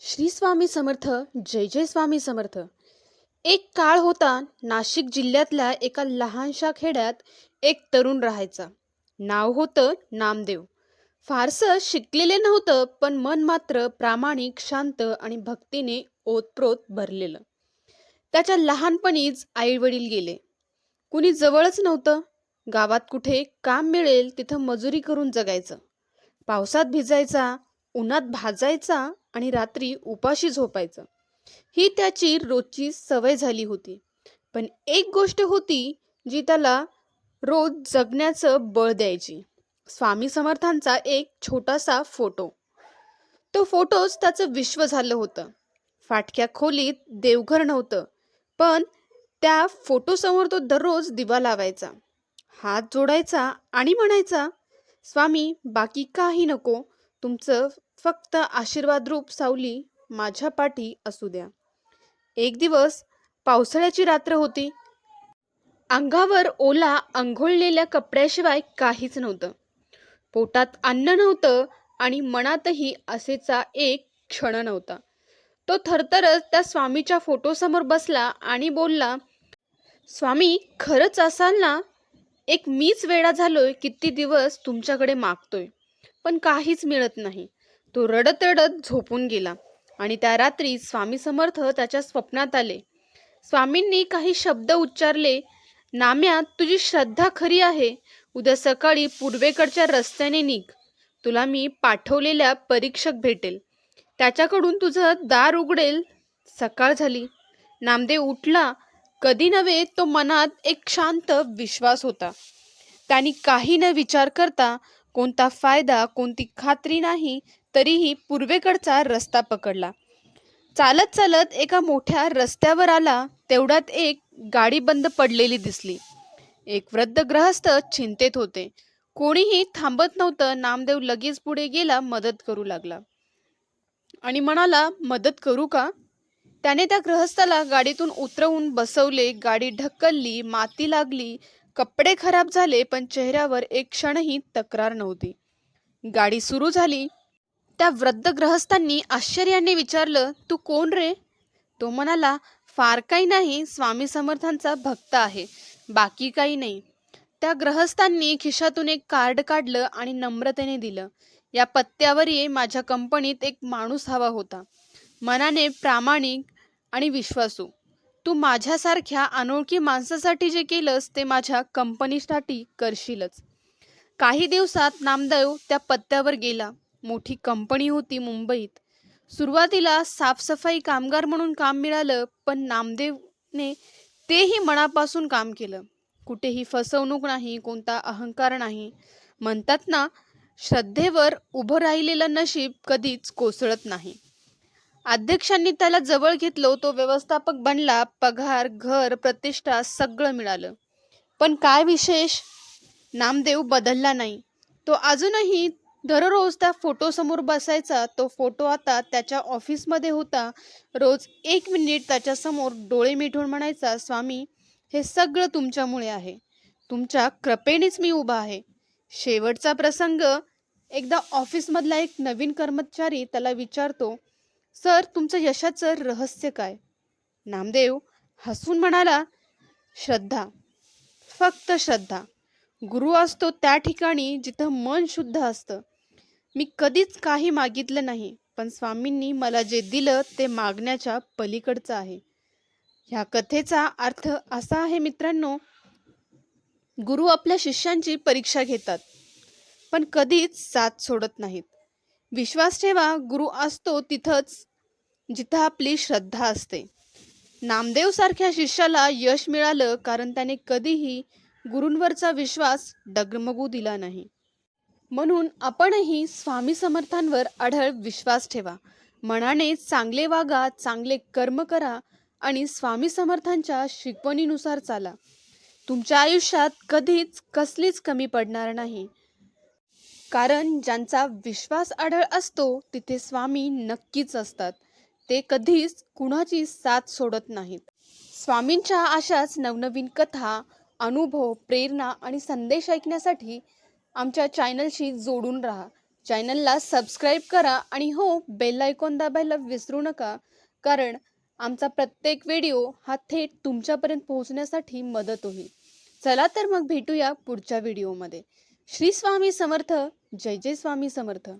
श्री स्वामी समर्थ जय जय स्वामी समर्थ. एक काळ होता नाशिक जिल्ह्यातल्या एका लहानशा खेड्यात एक तरुण राहायचा. नाव होतं नामदेव. फारसं शिकलेले नव्हतं पण मन मात्र प्रामाणिक शांत आणि भक्तीने ओतप्रोत भरलेलं. त्याच्या लहानपणीच आई वडील गेले. कुणी जवळच नव्हतं. गावात कुठे काम मिळेल तिथं मजुरी करून जगायचं. पावसात भिजायचा उन्हात भाजायचा आणि रात्री उपाशी झोपायचं. ही त्याची रोजची सवय झाली होती. पण एक गोष्ट होती जी त्याला रोज जगण्याचं बळ द्यायची. स्वामी समर्थांचा एक छोटासा फोटो. तो फोटोच त्याचं विश्व झालं होतं. फाटक्या खोलीत देवघर नव्हतं पण त्या फोटोसमोर तो दररोज दिवा लावायचा. हात जोडायचा आणि म्हणायचा स्वामी बाकी काही नको. तुमचं फक्त आशीर्वाद रूप सावली माझ्या पाठी असू द्या. एक दिवस पावसाळ्याची रात्र होती. अंगावर ओला अंघोळलेल्या कपड्याशिवाय काहीच नव्हतं. पोटात अन्न नव्हतं आणि मनातही असेचा एक क्षण नव्हता. तो थरथरच त्या स्वामीच्या फोटोसमोर बसला आणि बोलला स्वामी खरंच असाल ना? एक मीच वेळा झालोय किती दिवस तुमच्याकडे मागतोय. पण काहीच मिळत नाही. तो रडत रडत झोपून गेला. आणि त्या रात्री स्वामी समर्थ त्याच्या स्वप्नात आले. स्वामींनी काही शब्द उच्चारले नाम्या तुझी श्रद्धा खरी आहे. उद्या सकाळी पूर्वेकडच्या रस्त्याने निघ. तुला मी पाठवलेल्या परीक्षक भेटेल. त्याच्याकडून तुझं दार उघडेल. सकाळ झाली. नामदेव उठला. कधी नव्हे तो मनात एक शांत विश्वास होता. त्यांनी काही न विचार करता कोणता फायदा कोणती खात्री नाही तरीही पूर्वेकडचा रस्ता पकडला. चालत चालत एका मोठ्या रस्त्यावर आला तेवढ्यात एक गाडी बंद पडलेली दिसली. एक वृद्ध ग्रहस्थ चिंतेत होते. कोणीही थांबत नव्हतं नामदेव लगेच पुढे गेला मदत करू लागला. आणि म्हणाला मदत करू का? त्याने त्या गृहस्थाला गाडीतून उतरवून बसवले गाडी ढकलली माती लागली कपडे खराब झाले पण चेहऱ्यावर एक क्षणही तक्रार नव्हती. गाडी सुरू झाली त्या वृद्ध ग्रहस्थांनी आश्चर्याने विचारलं तू कोण रे? तो म्हणाला फार काही नाही स्वामी समर्थांचा भक्त आहे बाकी काही नाही. त्या ग्रहस्थांनी खिशातून एक कार्ड काढलं आणि नम्रतेने दिलं. या पत्त्यावर ये माझ्या कंपनीत एक माणूस हवा होता. मनाने प्रामाणिक आणि विश्वासू. तू माझ्यासारख्या अनोळखी माणसासाठी जे केलंस ते माझ्या कंपनीसाठी करशीलच. काही दिवसात नामदेव त्या पत्त्यावर गेला. मोठी कंपनी होती मुंबईत. सुरुवातीला साफसफाई कामगार म्हणून काम मिळालं पण नामदेवने तेही मनापासून काम केलं. कुठेही फसवणूक नाही कोणता अहंकार नाही. म्हणतात ना श्रद्धेवर उभं राहिलेलं नशीब कधीच कोसळत नाही. अध्यक्षांनी त्याला जवळ घेतलं तो व्यवस्थापक बनला पगार घर प्रतिष्ठा सगळं मिळालं. पण काय विशेष? नामदेव बदलला नाही. तो अजूनही दररोज त्या फोटोसमोर बसायचा तो फोटो आता त्याच्या ऑफिसमध्ये होता. रोज एक मिनिट त्याच्यासमोर डोळे मिठून म्हणायचा स्वामी हे सगळं तुमच्यामुळे आहे. तुमच्या कृपेनेच मी उभा आहे. शेवटचा प्रसंग. एकदा ऑफिसमधला एक नवीन कर्मचारी त्याला विचारतो सर तुमचं यशाचं रहस्य काय? नामदेव हसून म्हणाला श्रद्धा फक्त श्रद्धा. गुरु असतो त्या ठिकाणी जिथं मन शुद्ध असतं. मी कधीच काही मागितलं नाही पण स्वामींनी मला जे दिलं ते मागण्याच्या पलीकडचं आहे. ह्या कथेचा अर्थ असा आहे मित्रांनो गुरु आपल्या शिष्यांची परीक्षा घेतात पण कधीच साथ सोडत नाहीत. विश्वास ठेवा गुरु असतो तिथंच जिथं आपली श्रद्धा असते. नामदेव सारख्या शिष्याला यश मिळालं कारण त्याने कधीही गुरूंवरचा विश्वास डगमगू दिला नाही. म्हणून आपणही स्वामी समर्थांवर आढळ विश्वास ठेवा. मनाने चांगले वागा चांगले कर्म करा आणि स्वामी समर्थांच्या शिकवणीनुसार चाला. तुमच्या आयुष्यात कधीच कसलीच कमी पडणार नाही. कारण ज्यांचा विश्वास आढळ असतो तिथे स्वामी नक्कीच असतात. ते कधीच कुणाची साथ सोडत नाहीत. स्वामींच्या अशाच नवनवीन कथा अनुभव प्रेरणा आणि संदेश ऐकण्यासाठी आमच्या चॅनलशी जोडून राहा. चॅनलला सबस्क्राईब करा आणि हो बेल आयकॉन दाबायला विसरू नका. कारण आमचा प्रत्येक व्हिडिओ हा थेट तुमच्यापर्यंत पोहोचण्यासाठी मदत होईल. चला तर मग भेटूया पुढच्या व्हिडिओमध्ये. श्री स्वामी समर्थ. जय जय स्वामी समर्थ.